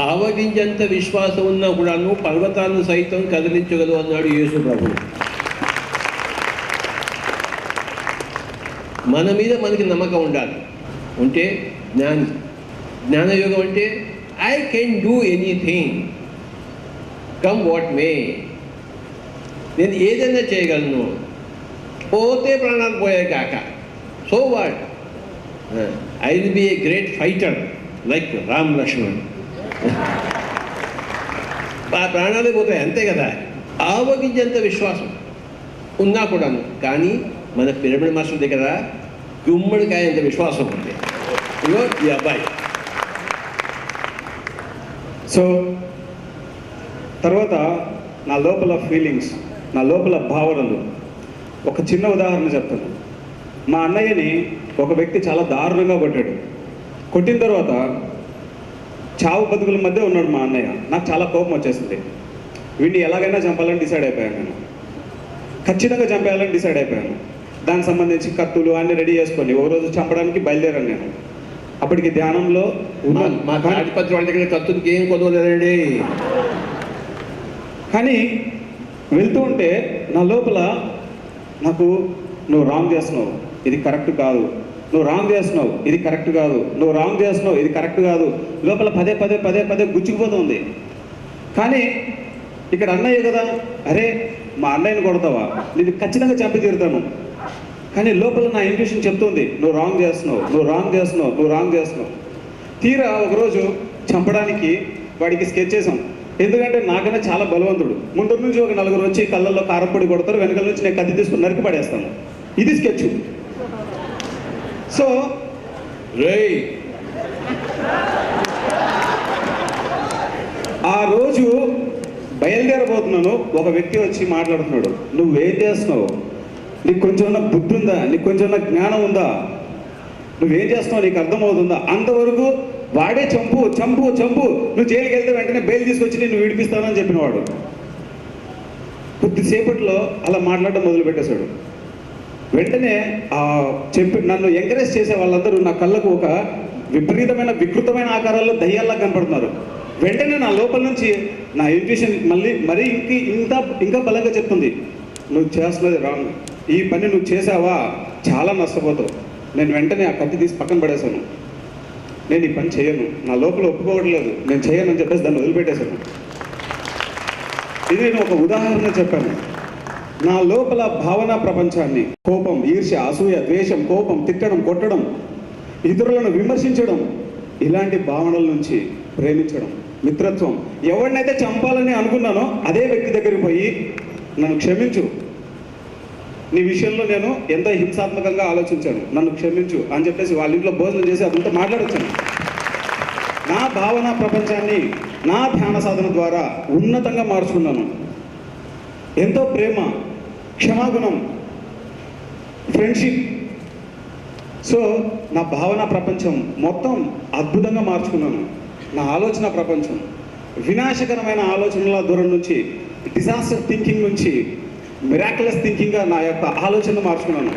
ఆవగింజంత విశ్వాసం ఉన్నా కూడాను పర్వతాలను సైతం కదిలించగలవు అన్నాడు యేసు ప్రభు. మన మీద మనకి నమ్మకం ఉండాలి. ఉంటే జ్ఞాని. జ్ఞానయోగం అంటే I can do anything come what may నేను ఏదైనా చేయగలను. పోతే ప్రాణాలు పోయాయి కాక. So what I will be a great fighter like Ram Lakshman. ఆ ప్రాణాలే పోతాయి అంతే కదా? ఆవగించేంత విశ్వాసం ఉన్నా కూడాను. కానీ మన పిరమిడ్ మాస్టర్ దగ్గర గుమ్మడికాయ అంత విశ్వాసం ఉంది. ఇగో ఈ అబ్బాయి. సో తర్వాత నా లోపల ఫీలింగ్స్ నా లోపల భావనలు. ఒక చిన్న ఉదాహరణ చెప్తాను. మా అన్నయ్యని ఒక వ్యక్తి చాలా దారుణంగా కొట్టాడు. కొట్టిన తర్వాత చావు బతుకుల మధ్య ఉన్నాడు మా అన్నయ్య. నాకు చాలా కోపం వచ్చేసింది. వీడిని ఎలాగైనా చంపాలని డిసైడ్ అయిపోయాను నేను. ఖచ్చితంగా చంపేయాలని డిసైడ్ అయిపోయాను. దానికి సంబంధించి కత్తులు అన్ని రెడీ చేసుకొని ఒక రోజు చంపడానికి బయలుదేరాను నేను. అప్పటికి ధ్యానంలో మా వాళ్ళ దగ్గర ఏం కొదవలేదండి కానీ వెళ్తూ ఉంటే నా లోపల నాకు నువ్వు రాంగ్ చేస్తున్నావు. ఇది కరెక్ట్ కాదు. నువ్వు రాంగ్ చేస్తున్నావు ఇది కరెక్ట్ కాదు. నువ్వు రాంగ్ చేస్తున్నావు ఇది కరెక్ట్ కాదు. లోపల పదే పదే పదే పదే గుచ్చుకుపోతుంది కానీ ఇక్కడ అన్నయ్య కదా అరే మా అన్నయ్యని కొడతావా? నేను ఖచ్చితంగా చంపి తీరుతాను. కానీ లోపల నా ఇంట్యూషన్ చెప్తుంది నువ్వు రాంగ్ చేస్తున్నావు నువ్వు రాంగ్ చేస్తున్నావు నువ్వు రాంగ్ చేస్తున్నావు. తీరా ఒకరోజు చంపడానికి వాడికి స్కెచ్ చేసాం ఎందుకంటే నాకన్నా చాలా బలవంతుడు. ముందు నుంచి ఒక నలుగురు వచ్చి కళ్ళల్లో కారపొడి కొడతారు వెనకల నుంచి నేను కత్తి తీసుకుని నరికి పడేస్తాను. ఇది స్కెచ్ సో రేయ్ ఆ రోజు బయలుదేరబోతున్నాను. ఒక వ్యక్తి వచ్చి మాట్లాడుతున్నాడు. నువ్వేం చేస్తున్నావు? నీకు కొంచెం బుద్ధి ఉందా నీకు కొంచెం జ్ఞానం ఉందా? నువ్వేం చేస్తున్నావు? నీకు అర్థమవుతుందా? అంతవరకు వాడే చంపు చంపు చంపు. నువ్వు జైలుకి వెళ్తే వెంటనే బెయిల్ తీసుకొచ్చి నేను విడిపిస్తానని చెప్పినవాడు. కొద్దిసేపట్లో అలా మాట్లాడడం మొదలు పెట్టేశాడు వెంటనే చెప్పి నన్ను ఎంకరేజ్ చేసే వాళ్ళందరూ నా కళ్ళకు ఒక విపరీతమైన వికృతమైన ఆకారాల్లో దయ్యాల్లా కనపడుతున్నారు. వెంటనే నా లోపల నుంచి నా ఇంట్యూషన్ మళ్ళీ మరీ ఇంక ఇంత ఇంకా బలంగా చెప్తుంది. నువ్వు చేస్తున్నది రాంగ్ ఈ పని నువ్వు చేసావా? చాలా నష్టపోతావు. నేను వెంటనే ఆ కత్తి తీసి పక్కన పడేశాను. నేను ఈ పని చేయను. నా లోపల ఒప్పుకోవట్లేదు. నేను చేయను అని చెప్పేసి దాన్ని వదిలిపెట్టేశాను. ఇది నేను ఒక ఉదాహరణ చెప్పాను. నా లోపల భావన ప్రపంచాన్ని. కోపం ఈర్ష్య అసూయ ద్వేషం కోపం తిట్టడం కొట్టడం ఇతరులను విమర్శించడం ఇలాంటి భావనల నుంచి ప్రేమించడం. మిత్రత్వం. ఎవరినైతే చంపాలని అనుకున్నానో అదే వ్యక్తి దగ్గరికి పోయి నన్ను క్షమించు. నీ విషయంలో నేను ఎంత హింసాత్మకంగా ఆలోచించాను. నన్ను క్షమించు అని చెప్పేసి వాళ్ళ ఇంట్లో భోజనం చేసి అదంతా మాట్లాడొచ్చాను. నా భావన ప్రపంచాన్ని నా ధ్యాన సాధన ద్వారా ఉన్నతంగా మార్చుకున్నాను. ఎంతో ప్రేమ క్షమాగుణం ఫ్రెండ్షిప్. సో నా భావన ప్రపంచం మొత్తం అద్భుతంగా మార్చుకున్నాను. నా ఆలోచన ప్రపంచం. వినాశకరమైన ఆలోచనల దూరం నుంచి డిజాస్టర్ థింకింగ్ నుంచి మిరాకులస్ థింకింగ్గా నా యొక్క ఆలోచన మార్చుకున్నాను.